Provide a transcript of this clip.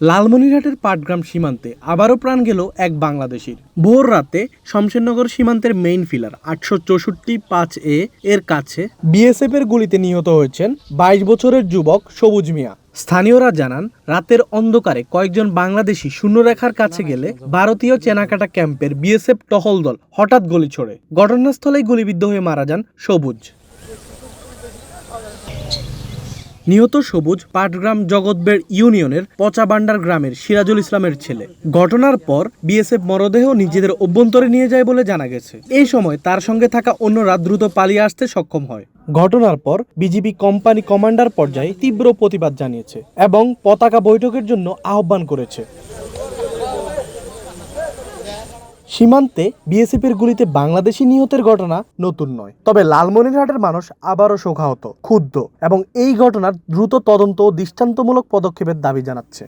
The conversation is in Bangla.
লালমনিরহাটের পাটগ্রাম সীমান্তে আবারও প্রাণ গেল এক বাংলাদেশির। ভোর রাতে শমশেরনগর সীমান্তের মেইন ফিলার আটশো চৌষট্টি পাঁচ এ এর কাছে বিএসএফ এর গুলিতে নিহত হয়েছেন বাইশ বছরের যুবক সবুজ মিয়া। স্থানীয়রা জানান, রাতের অন্ধকারে কয়েকজন বাংলাদেশি শূন্যরেখার কাছে গেলে ভারতীয় চেনাকাটা ক্যাম্পের বিএসএফ টহল দল হঠাৎ গুলি ছোড়ে। ঘটনাস্থলেই গুলিবিদ্ধ হয়ে মারা যান সবুজ। নিহত সবুজ পাটগ্রাম জগৎবের ইউনিয়নের পচাবান্ডার গ্রামের সিরাজুল ইসলামের ছেলে। ঘটনার পর বিএসএফ মরদেহ নিজেদের অভ্যন্তরে নিয়ে যায় বলে জানা গেছে। এই সময় তার সঙ্গে থাকা অন্যরা দ্রুত পালিয়ে আসতে সক্ষম হয়। ঘটনার পর বিজিবি কোম্পানি কমান্ডার পর্যায়ে তীব্র প্রতিবাদ জানিয়েছে এবং পতাকা বৈঠকের জন্য আহ্বান করেছে। সীমান্তে বিএসএফের গুলিতে বাংলাদেশি নিহতের ঘটনা নতুন নয়। তবে লালমনিরহাটের মানুষ আবারও শোকাহত, ক্ষুব্ধ এবং এই ঘটনার দ্রুত তদন্ত ও দৃষ্টান্তমূলক পদক্ষেপের দাবি জানাচ্ছে।